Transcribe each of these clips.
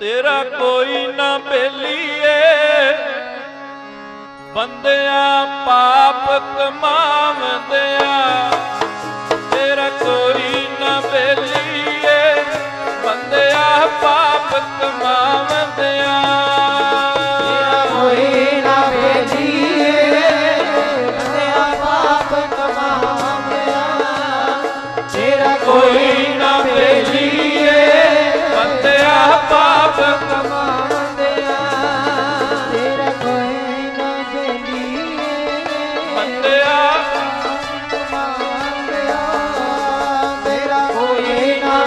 ਤੇਰਾ ਕੋਈ ਨਾ ਬੇਲੀਏ। ਬੰਦਿਆ ਪਾਪ ਕਮਾਵਦਿਆ ਤੇਰਾ ਕੋਈ ਨਾ ਬੇਲੀਏ। ਬੰਦਿਆ ਪਾਪ ਕਮਾਵਦਿਆ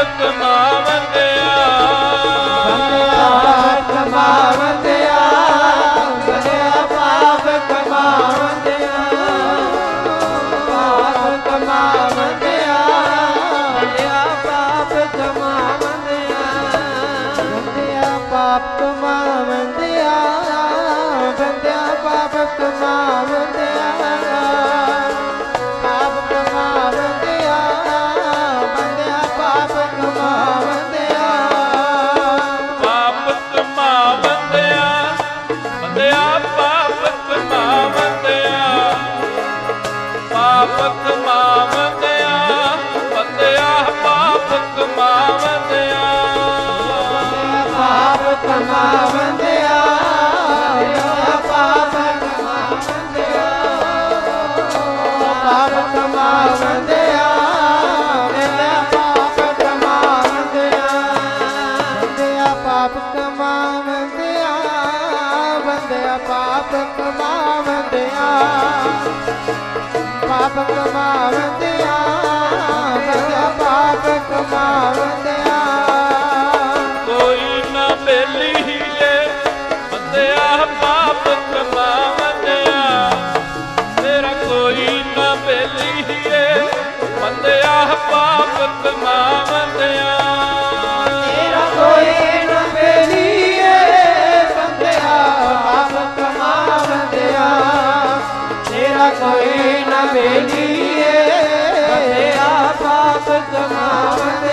ਆਤਮਾ ਵੰਦਿਆ ਆਤਮਾ ਵੰਦਿਆ ਵੰਦਿਆ ਪਾਪ ਕਮਾ ਵੰਦਿਆ ਪਾਪ ਪਾਪ ਕਮਾ ਵੰਦਿਆ ਵੰਦਿਆ ਪਾਪ ਕਮਾ ਪਾਪ ਕਮਾਵਦਿਆ ਪਾਪ ਕਮਾਵਦਿਆ ਮੈਂ ਪਾਪ ਕਮਾਵਦਿਆ ਵੇਲੀਏ ਬਸਿਆ ਪਾਪ ਕਮਾਵਨ